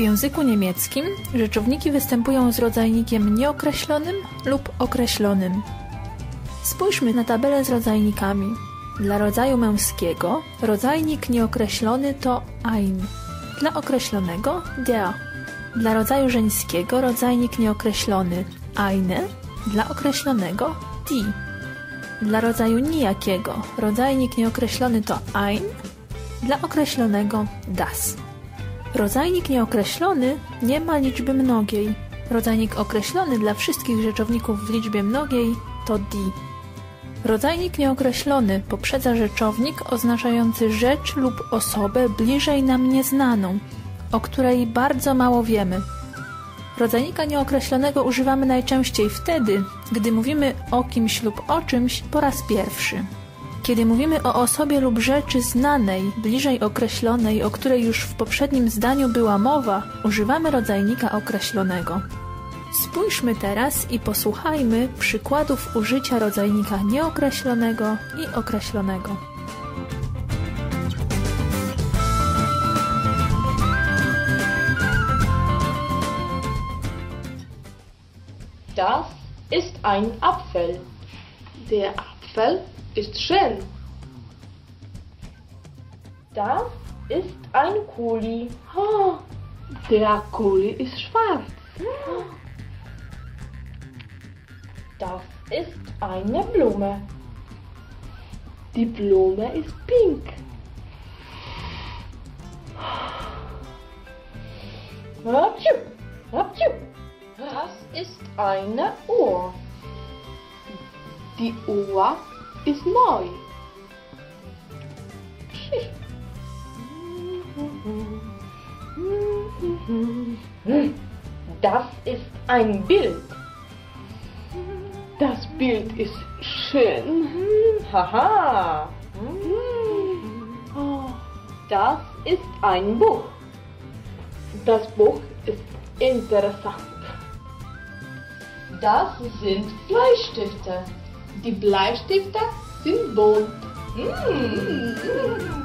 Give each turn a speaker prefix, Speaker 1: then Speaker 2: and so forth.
Speaker 1: języku niemieckim rzeczowniki występują z rodzajnikiem nieokreślonym lub określonym. Spójrzmy na tabelę z rodzajnikami. Dla rodzaju męskiego rodzajnik nieokreślony to ein. Dla określonego der. Dla rodzaju żeńskiego rodzajnik nieokreślony eine. Dla określonego die. Dla rodzaju nijakiego rodzajnik nieokreślony to ein. Dla określonego das. Rodzajnik nieokreślony nie ma liczby mnogiej. Rodzajnik określony dla wszystkich rzeczowników w liczbie mnogiej to die. Rodzajnik nieokreślony poprzedza rzeczownik oznaczający rzecz lub osobę bliżej nam nieznaną, o której bardzo mało wiemy. Rodzajnika nieokreślonego używamy najczęściej wtedy, gdy mówimy o kimś lub o czymś po raz pierwszy. Kiedy mówimy o osobie lub rzeczy znanej, bliżej określonej, o której już w poprzednim zdaniu była mowa, używamy rodzajnika określonego. Spójrzmy teraz i posłuchajmy przykładów użycia rodzajnika nieokreślonego i określonego.
Speaker 2: Das ist ein Apfel.
Speaker 3: Der Apfel ist schön.
Speaker 2: Das ist ein Kuli.
Speaker 3: Oh, der Kuli ist schwarz.
Speaker 2: Das ist eine Blume.
Speaker 3: Die Blume ist pink.
Speaker 2: Das ist eine Uhr.
Speaker 3: Die Uhr ist neu.
Speaker 2: Das ist ein Bild.
Speaker 3: Das Bild ist schön.
Speaker 2: Haha.
Speaker 3: Oh,
Speaker 2: Das ist ein Buch.
Speaker 3: das Buch ist interessant.
Speaker 2: Das sind Bleistifte.
Speaker 3: Die Bleistifte sind bunt.
Speaker 2: Mm.